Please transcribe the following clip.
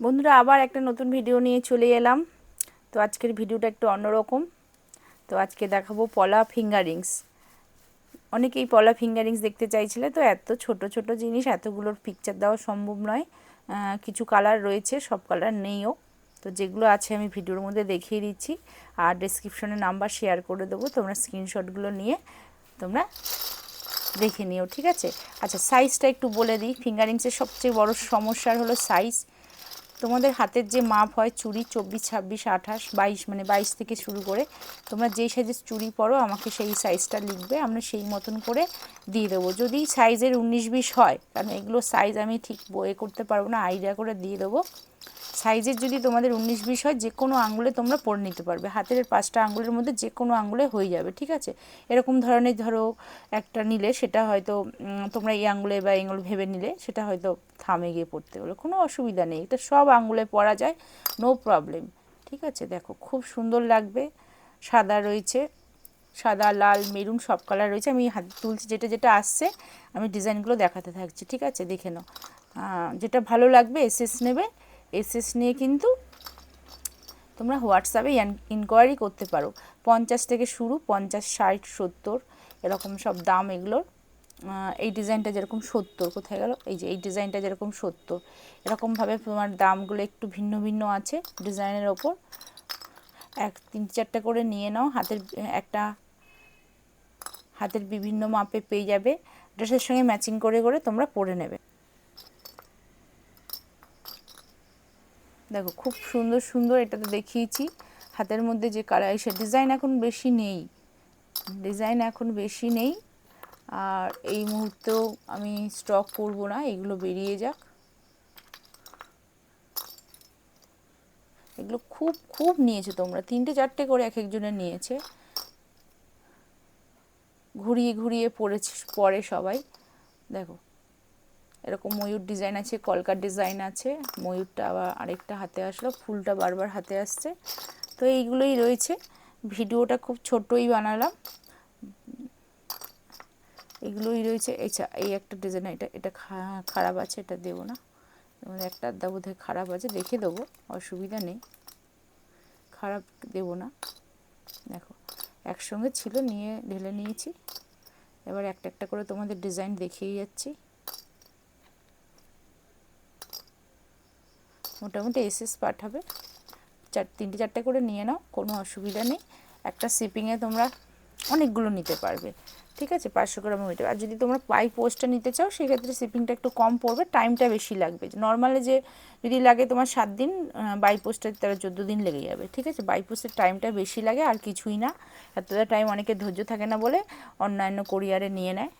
বন্ধুরা, আবার একটা নতুন ভিডিও নিয়ে চলে এলাম। তো আজকের ভিডিওটা একটু অন্যরকম। তো আজকে দেখাবো পলা ফিঙ্গারিংস। অনেকেই পলা ফিঙ্গারিংস দেখতে চাইছিলে, তো এত ছোট ছোট জিনিস এতগুলোর পিকচার দেওয়া সম্ভব নয়। কিছু কালার রয়েছে, সব কালার নেইও তো যেগুলো আছে আমি ভিডিওর মধ্যে দেখিয়ে দিচ্ছি। আর ডিসক্রিপশনে নাম্বার শেয়ার করে দেবো, তোমরা স্ক্রিনশটগুলো নিয়ে তোমরা দেখে নিও, ঠিক আছে? আচ্ছা সাইজটা একটু বলে দিই। ফিঙ্গারিংসের সবচেয়ে বড় সমস্যার হলো সাইজ তোমাদের হাতের যে মাপ হয় চুড়ি চব্বিশ, ছাব্বিশ, আঠাশ, বাইশ মানে বাইশ থেকে শুরু করে, তোমরা যেই সাইজের চুড়ি পরো, আমাকে সেই সাইজটা লিখবে, আমরা সেই মতন করে দিয়ে দেবো। যদি সাইজের উনিশ, বিশ হয় কারণ এগুলো সাইজ আমি ঠিক বয়ে করতে পারব না আইডিয়া করে দিয়ে দেবো। সাইজের যদি তোমাদের উনিশ বিশ হয়, যে কোনো আঙুলে তোমরা পরে নিতে পারবে। হাতের পাঁচটা আঙুলের মধ্যে যে কোনো আঙুলে হয়ে যাবে, ঠিক আছে? এরকম ধরনের ধরো একটা নিলে সেটা হয়তো তোমরা এই আঙুলে বা এগুলো ভেবে নিলে সেটা হয়তো থামে গিয়ে পড়তে পারবে। কোনো অসুবিধা নেই, এটা সব আঙুলে পরা যায় নো প্রবলেম ঠিক আছে? দেখো, খুব সুন্দর লাগবে, সাদা রয়েছে, সাদা, লাল, মেরুন সব কালার রয়েছে। আমি হাত তুলছি, যেটা যেটা আসছে, আমি ডিজাইনগুলো দেখাতে থাকছি, ঠিক আছে? দেখে নাও। যেটা ভালো লাগবে এসএস নেবে। এসএস নিয়ে কিন্তু তোমরা হোয়াটসঅ্যাপে ইনকোয়ারি করতে পারো। পঞ্চাশ থেকে শুরু, পঞ্চাশ, ষাট, সত্তর, এরকম সব দাম এগুলোর। এই ডিজাইনটা যেরকম সত্তর, কোথায় গেল? এই যে, এই ডিজাইনটা যেরকম সত্তর, এরকমভাবে তোমার দামগুলো একটু ভিন্ন ভিন্ন আছে ডিজাইনের ওপর। এক, তিন, চারটে করে নিয়ে নাও, হাতের, একটা হাতের বিভিন্ন মাপে পেয়ে যাবে। ড্রেসের সঙ্গে ম্যাচিং করে করে তোমরা পরে নেবে। দেখো, খুব সুন্দর সুন্দর এটাতে দেখিয়েছি। হাতের মধ্যে যে সে ডিজাইন এখন বেশি নেই। ডিজাইন এখন বেশি নেই। আর এই মুহূর্তেও আমি স্টক করব না, এগুলো বেরিয়ে যাক। এগুলো খুব খুব নিয়েছে তোমরা। তিনটে, চারটে করে এক একজনের নিয়েছে। ঘুরিয়ে ঘুরিয়ে পড়েছে, পরে সবাই। দেখো এরকম ময়ূর ডিজাইন আছে, কলকার ডিজাইন আছে। ময়ূরটা আবার আরেকটা হাতে আসলো, ফুলটা বারবার হাতে আসছে। তো এইগুলোই রয়েছে। ভিডিওটা খুব ছোটই বানালাম। এগুলোই রয়েছে। আচ্ছা এই একটা ডিজাইন এটা এটা খারাপ আছে, এটা দেবো না। একটা আধা বোধহয় খারাপ আছে, দেখে দেবো, অসুবিধা নেই। খারাপ দেবো না। দেখো, একসঙ্গে ছিল, নিয়ে, ঢেলে নিয়েছি। এবার একটা একটা করে তোমাদের ডিজাইন দেখিয়ে যাচ্ছি। মোটামুটি এসএস পাঠাবে। চার, তিনটে চারটে করে নিয়ে নাও, কোনো অসুবিধা নেই। একটা শিপিংয়ে তোমরা অনেকগুলো নিতে পারবে। ঠিক আছে? পাঁচশো গ্রাম মিটার আর যদি তোমরা পাই পোস্টটা নিতে চাও, সেক্ষেত্রে শিপিংটা একটু কম পড়বে টাইমটা বেশি লাগবে। নর্মালি যে যদি লাগে তোমার সাত দিন বাই পোস্টে তারা চোদ্দ দিন লেগে যাবে। ঠিক আছে? বাই পোস্টের টাইমটা বেশি লাগে, আর কিছুই না। এতটা টাইম অনেকে ধৈর্য থাকে না বলে অন্যান্য কোরিয়ারে নিয়ে নেয়।